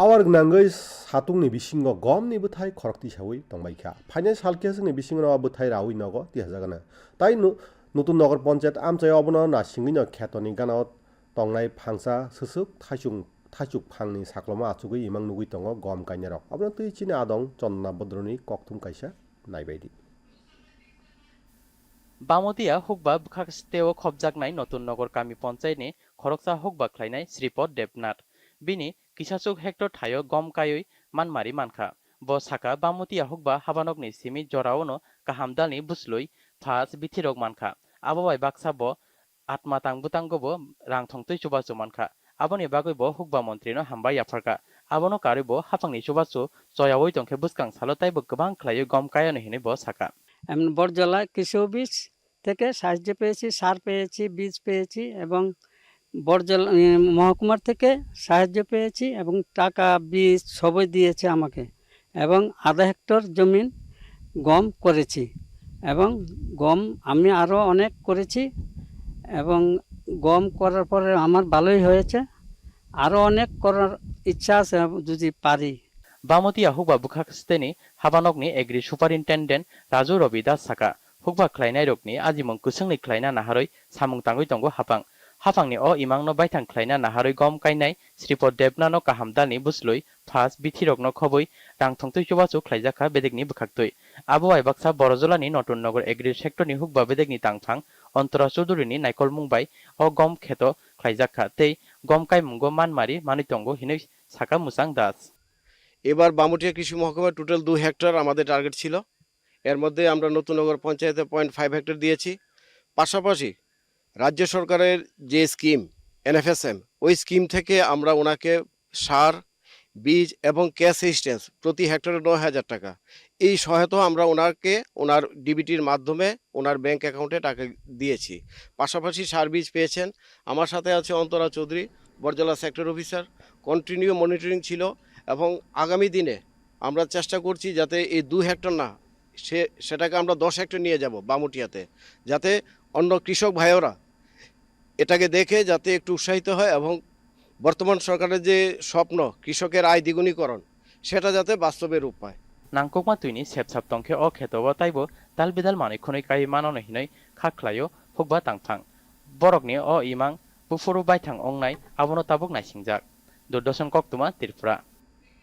awar gnangoi satung ni bisingo gom ni buthai khorokti sawi tongbaikha financial case ni bisingo na buthai rawi nogo ti hajagana tai nu নতুন নগর পঞ্চায়েত আমচাই অবনো না সিঙ্গিনো খ্যাতনি গানাও তংনাই ফাংসা সুসুক থাইসুং থাইসুক ফাংনি সাকলমা আচুগৈ ইমাং নুগৈ দङ গম গাইনারক অবনো তুই চিনে আদং চন্দনা বদ্রনি ককথুম কাইসা নাইবাইদি বামতিয়া হুকবা বুখাস্তেও খবজাকনাই নতুন নগর কামি পঞ্চায়েতনি খরকসা হুকবা খ্লাইনাই শ্রীপদ দেবনাথ বিনি কিসাচুক হেক্টর থায় গম কায়ই মানমারি মানখা। ব সাকা বামতিয়া হুকবা হাবানকনি সিমি জরাওনো কাহামদালনি বুসলুই ফাস বিথিরক মানখা। আববাই, বাক্সা, ব আত্মা তাংবুতাঙ্গবো রাং থংতৈ চুবাচু মানখা। আবনি বাগৈব হুকবা মন্ত্রিনো হামবা ইয়াফারকা আবনো কারিব হাফাংনি, চুবাচু জয়াওই তংখে বুসকাং সালো তাইবো গোবাং খ্লাইও গম কায়নো হিনে ব সাকা এমন বরজলা কৃষি অফিস থেকে সাহায্য পেয়েছি সার পেয়েছি, বীজ পেয়েছি, এবং বরজলা মহকুমার থেকে সাহায্য পেয়েছি এবং টাকা, বীজ সবই দিয়েছে আমাকে এবং আধা হেক্টর জমিন গম করেছি এবং গম আমি আরও অনেক করেছি এবং গম করার পরে আমার ভালোই হয়েছে। আরও অনেক করার ইচ্ছা আছে যদি পারি। বামতিয়া হুকবা বুখাস্তেনি হাবানকনি এগ্রি সুপারিনটেন্ডেন্ট রাজু রবি দাস সাকা, হুকবা খ্লাইনাই রকনি আজিমং কুসংনি খ্লাইনা নাহারই, সামুং তাঙ্গই তঙ্গ হাফাং হাফাংনি অ ইমাংনো বাইথাং খ্লাইনা নাহারই গম কাইনাই শ্রীপদ দেবনানো কাহামদানি বুসলুই ফাস বিথিরকনো খবই রাংথংতৈ চুবাচু খ্লাইজাখা বেদেগনি বুখাক্তই আবহাওয়াই বাক্সা বড়জলানি নতুন নগর এগ্রি সেক্টরনি হুকবা বেদেগনি তাংফাং অন্তরা চৌধুরীনি নাইকল মুংবাই অ গম খেত খ্লাইজাখা তেই গম কাই মুঙ্গ মানমারি মানিতঙ্গ হিनै সাকা মুসাং দাস। এবার বামুটিয়া কৃষি মহকুমায় টোটাল দু হেক্টর আমাদের টার্গেট ছিল। এর মধ্যে আমরা নতুননগর পঞ্চায়েতে পয়েন্ট ফাইভ হেক্টর দিয়েছি। পাশাপাশি রাজ্য সরকারের যে স্কিম, এনএফএসএম, ওই স্কিম থেকে আমরা ওনাকে সার, বীজ এবং ক্যাশ অ্যাসিস্ট্যান্স প্রতি হেক্টরে নয় হাজার টাকা। এই সহায়তা আমরা ওনাকে ওনার ডিবিটির মাধ্যমে ওনার ব্যাংক অ্যাকাউন্টে টাকা দিয়েছি। পাশাপাশি সার বীজ পেয়েছেন। আমার সাথে আছে Antara Chowdhury, Barjala sector officer. Continue monitoring ছিল এবং আগামী দিনে আমরা চেষ্টা করছি যাতে এই দু হেক্টর না সে, সেটাকে আমরা দশ হেক্টর নিয়ে যাব বামুটিয়াতে, যাতে অন্য কৃষক ভাইয়েরা এটাকে দেখে যাতে একটু উৎসাহিত হয় এবং বর্তমান সরকারের যে স্বপ্ন, কৃষকের আয় দ্বিগুণীকরণ, সেটা যাতে বাস্তবে রূপ পায়। নাংকুকমা তুইনি তংখে অ খেত বা তাইব তাল বিদাল মানিক্ষণই কাহি মাননহীনই খাকলায়ও হোক বা তাংথাং বরক নিয়ে অ ইমাং পুফরু বাইথাং অংনাই আবনতাবক নাইসিং যাক। দূরদর্শন কক তোমা ত্রিপুরা